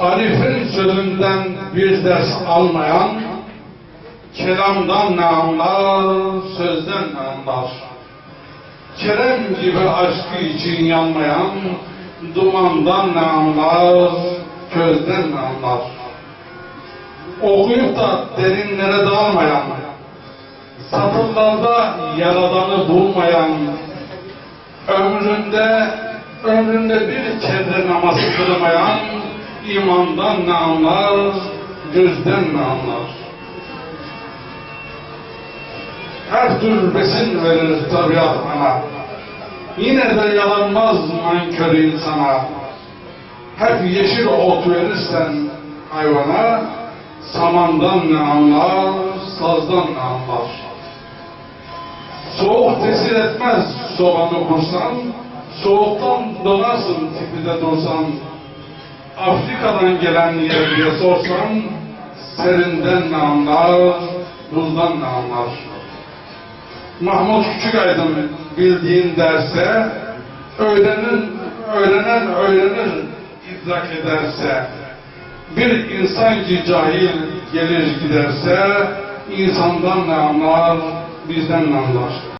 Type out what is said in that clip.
Arif'in sözünden bir ders almayan, kelamdan ne anlar, sözden ne anlar? Kerem gibi aşkı için yanmayan, dumandan ne anlar, közden ne anlar? Okuyup da derinlere dalmayan, satırlarda yaradanı bulmayan, ömründe ömründe bir kere namazı kılmayan imandan ne anlar, gözden ne anlar? Her tür besin verir tabiat bana. Yine de yalanmaz nankör insana. Hep yeşil ot verirsen hayvana, samandan ne anlar, sazdan ne anlar? Soğuk tesir etmez sobanı kursan, soğuktan donarsın tipide dursan. Afrika'dan gelen yerliye sorsan, serinden ne anlar, buzdan ne anlar? Mahmut Küçükaydın bildiğin derse, öğrenir, öğrenen öğrenir idrak ederse, bir insan ki cahil gelir giderse, insandan ne anlar, bizden ne anlar?